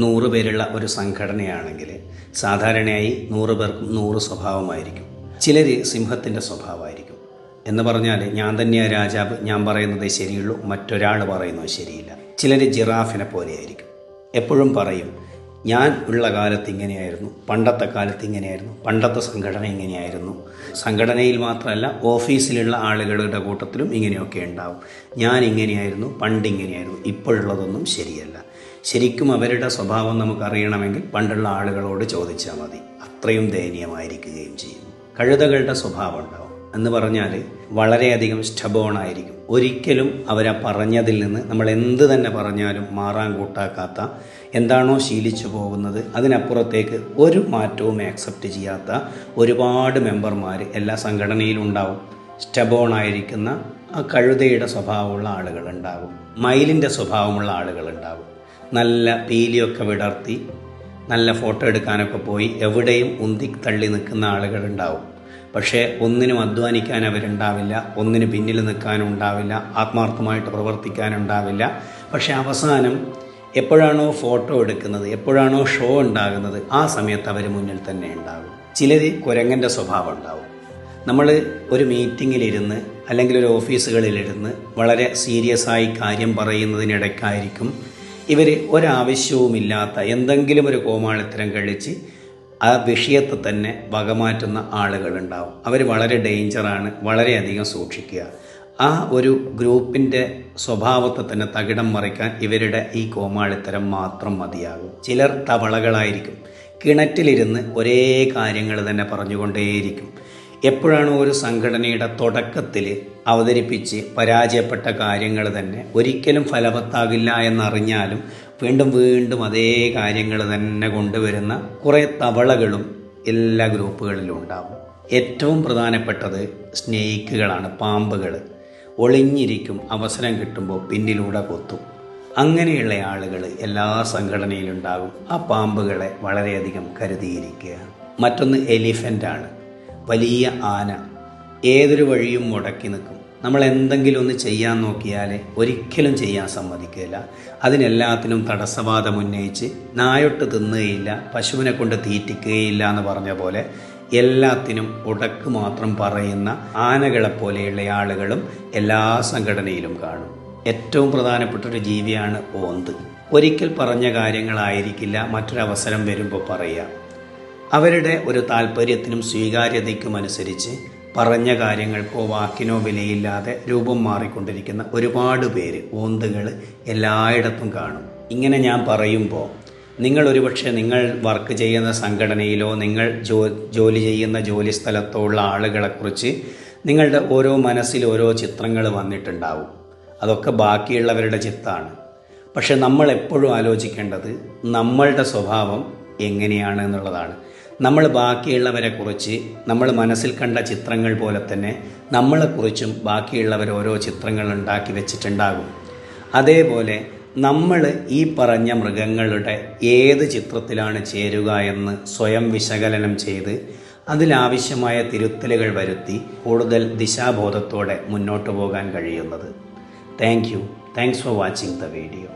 നൂറ് പേരുള്ള ഒരു സംഘടനയാണെങ്കിൽ സാധാരണയായി നൂറ് പേർക്കും നൂറ് സ്വഭാവമായിരിക്കും. ചിലർ സിംഹത്തിന്റെ സ്വഭാവമായിരിക്കും. എന്ന് പറഞ്ഞാൽ ഞാൻ തന്നെയാണ് രാജാവ് ഞാൻ പറയുന്നത് ശരിയുള്ളൂ മറ്റൊരാൾ പറയുന്നത് ശരിയില്ല. ചിലർ ജിറാഫിനെ പോലെയായിരിക്കും. എപ്പോഴും പറയും ഞാൻ ഉള്ള കാലത്ത് ഇങ്ങനെയായിരുന്നു പണ്ടത്തെ കാലത്ത് ഇങ്ങനെയായിരുന്നു പണ്ടത്തെ സംഘടന ഇങ്ങനെയായിരുന്നു. സംഘടനയിൽ മാത്രമല്ല ഓഫീസിലുള്ള ആളുകളുടെ കൂട്ടത്തിലും ഇങ്ങനെയൊക്കെ ഉണ്ടാവും. ഞാൻ ഇങ്ങനെയായിരുന്നു പണ്ട് ഇങ്ങനെയായിരുന്നു ഇപ്പോഴുള്ളതൊന്നും ശരിയല്ല. ശരിക്കും അവരുടെ സ്വഭാവം നമുക്കറിയണമെങ്കിൽ പണ്ടുള്ള ആളുകളോട് ചോദിച്ചാൽ മതി. അത്രയും ദയനീയമായിരിക്കുകയും ചെയ്യും. കഴുതകളുടെ സ്വഭാവം ഉണ്ടാവും എന്ന് പറഞ്ഞാൽ വളരെയധികം സ്റ്റബോണായിരിക്കും. ഒരിക്കലും അവരെ പറഞ്ഞതിൽ നിന്ന് നമ്മൾ എന്ത് തന്നെ പറഞ്ഞാലും മാറാൻ കൂട്ടാക്കാത്ത എന്താണോ ശീലിച്ചു പോകുന്നത് അതിനപ്പുറത്തേക്ക് ഒരു മാറ്റവും ആക്സെപ്റ്റ് ചെയ്യാത്ത ഒരുപാട് മെമ്പർമാർ എല്ലാ സംഘടനയിലും ഉണ്ടാവും സ്റ്റബോണായിരിക്കുന്ന ആ കഴുതയുടെ സ്വഭാവമുള്ള ആളുകളുണ്ടാകും മയിലിന്റെ സ്വഭാവമുള്ള ആളുകളുണ്ടാകും നല്ല പീലിയൊക്കെ വിടർത്തി നല്ല ഫോട്ടോ എടുക്കാനൊക്കെ പോയി എവിടെയും ഉന്തി തള്ളി നിൽക്കുന്ന ആളുകളുണ്ടാവും. പക്ഷേ ഒന്നിനും അധ്വാനിക്കാൻ അവരുണ്ടാവില്ല ഒന്നിന് പിന്നിൽ നിൽക്കാനും ഉണ്ടാവില്ല ആത്മാർത്ഥമായിട്ട് പ്രവർത്തിക്കാനുണ്ടാവില്ല. പക്ഷേ അവസാനം എപ്പോഴാണോ ഫോട്ടോ എടുക്കുന്നത് എപ്പോഴാണോ ഷോ ഉണ്ടാകുന്നത് ആ സമയത്ത് അവർ മുന്നിൽ തന്നെ ഉണ്ടാകും. ചിലർ കുരങ്ങന്റെ സ്വഭാവം ഉണ്ടാവും. നമ്മൾ ഒരു മീറ്റിങ്ങിലിരുന്ന് അല്ലെങ്കിൽ ഒരു ഓഫീസുകളിലിരുന്ന് വളരെ സീരിയസ് ആയി കാര്യം പറയുന്നതിനിടയ്ക്കായിരിക്കും ഇവർ ഒരാവശ്യവുമില്ലാത്ത എന്തെങ്കിലും ഒരു കോമാളിത്തരം കഴിച്ച് ആ വിഷയത്തെ തന്നെ വകമാറ്റുന്ന ആളുകളുണ്ടാവും. അവർ വളരെ ഡേഞ്ചറാണ് വളരെയധികം സൂക്ഷിക്കുക. ആ ഒരു ഗ്രൂപ്പിന്റെ സ്വഭാവത്തെ തന്നെ തകിടം മറിക്കാൻ ഇവരുടെ ഈ കോമാളിത്തരം മാത്രം മതിയാകും. ചിലർ തവളകളായിരിക്കും. കിണറ്റിലിരുന്ന് ഒരേ കാര്യങ്ങൾ തന്നെ പറഞ്ഞുകൊണ്ടേയിരിക്കും. എപ്പോഴാണോ ഒരു സംഘടനയുടെ തുടക്കത്തിൽ അവതരിപ്പിച്ച് പരാജയപ്പെട്ട കാര്യങ്ങൾ തന്നെ ഒരിക്കലും ഫലവത്താകില്ല എന്നറിഞ്ഞാലും വീണ്ടും വീണ്ടും അതേ കാര്യങ്ങൾ തന്നെ കൊണ്ടുവരുന്ന കുറേ തവളകളും എല്ലാ ഗ്രൂപ്പുകളിലും ഉണ്ടാകും ഏറ്റവും പ്രധാനപ്പെട്ടത് സ്നേഹിക്കുകളാണ് പാമ്പുകൾ. ഒളിഞ്ഞിരിക്കും അവസരം കിട്ടുമ്പോൾ പിന്നിലൂടെ കൊത്തും. അങ്ങനെയുള്ള ആളുകൾ എല്ലാ സംഘടനയിലുണ്ടാകും. ആ പാമ്പുകളെ വളരെയധികം കരുതിയിരിക്കുക മറ്റൊന്ന് എലിഫന്റാണ് വലിയ ആന ഏതൊരു വഴിയും മുടക്കി നിൽക്കും. നമ്മൾ എന്തെങ്കിലും ഒന്ന് ചെയ്യാൻ നോക്കിയാൽ ഒരിക്കലും ചെയ്യാൻ സമ്മതിക്കില്ല അതിനെല്ലാത്തിനും തടസ്സവാദം ഉന്നയിച്ച് നായൊട്ട് തിന്നുകയില്ല പശുവിനെ കൊണ്ട് തീറ്റിക്കുകയില്ല എന്ന് പറഞ്ഞ പോലെ എല്ലാത്തിനും ഉടക്ക് മാത്രം പറയുന്ന ആനകളെ പോലെയുള്ള ആളുകളും എല്ലാ സംഘടനയിലും കാണും. ഏറ്റവും പ്രധാനപ്പെട്ട ഒരു ജീവിയാണ് ഓന്ത്. ഒരിക്കൽ പറഞ്ഞ കാര്യങ്ങളായിരിക്കില്ല മറ്റൊരവസരം വരുമ്പോൾ പറയുക. അവരുടെ ഒരു താല്പര്യത്തിനും സ്വീകാര്യതയ്ക്കും അനുസരിച്ച് പറഞ്ഞ കാര്യങ്ങൾക്കോ വാക്കിനോ വിലയില്ലാതെ രൂപം മാറിക്കൊണ്ടിരിക്കുന്ന ഒരുപാട് പേര് ഓന്തുകൾ എല്ലായിടത്തും കാണും. ഇങ്ങനെ ഞാൻ പറയുമ്പോൾ നിങ്ങൾ ഒരുപക്ഷെ നിങ്ങൾ വർക്ക് ചെയ്യുന്ന സംഘടനയിലോ നിങ്ങൾ ജോ ജോലി ചെയ്യുന്ന ജോലി സ്ഥലത്തോ ഉള്ള ആളുകളെക്കുറിച്ച് നിങ്ങളുടെ ഓരോ മനസ്സിൽ ഓരോ ചിത്രങ്ങൾ വന്നിട്ടുണ്ടാവും. അതൊക്കെ ബാക്കിയുള്ളവരുടെ ചിത്താണ്. പക്ഷെ നമ്മൾ എപ്പോഴും ആലോചിക്കേണ്ടത് നമ്മളുടെ സ്വഭാവം എങ്ങനെയാണ് എന്നുള്ളതാണ്. നമ്മൾ ബാക്കിയുള്ളവരെ കുറിച്ച് നമ്മൾ മനസ്സിൽ കണ്ട ചിത്രങ്ങൾ പോലെ തന്നെ നമ്മളെക്കുറിച്ചും ബാക്കിയുള്ളവർ ഓരോ ചിത്രങ്ങൾ ഉണ്ടാക്കി വെച്ചിട്ടുണ്ടാകും. അതേപോലെ നമ്മൾ ഈ പറഞ്ഞ മൃഗങ്ങളുടെ ഏത് ചിത്രത്തിലാണ് ചേരുക എന്ന് സ്വയം വിശകലനം ചെയ്ത് അതിലാവശ്യമായ തിരുത്തലുകൾ വരുത്തി കൂടുതൽ ദിശാബോധത്തോടെ മുന്നോട്ട് പോകാൻ കഴിയുന്നത്. Thank you thanks for watching the video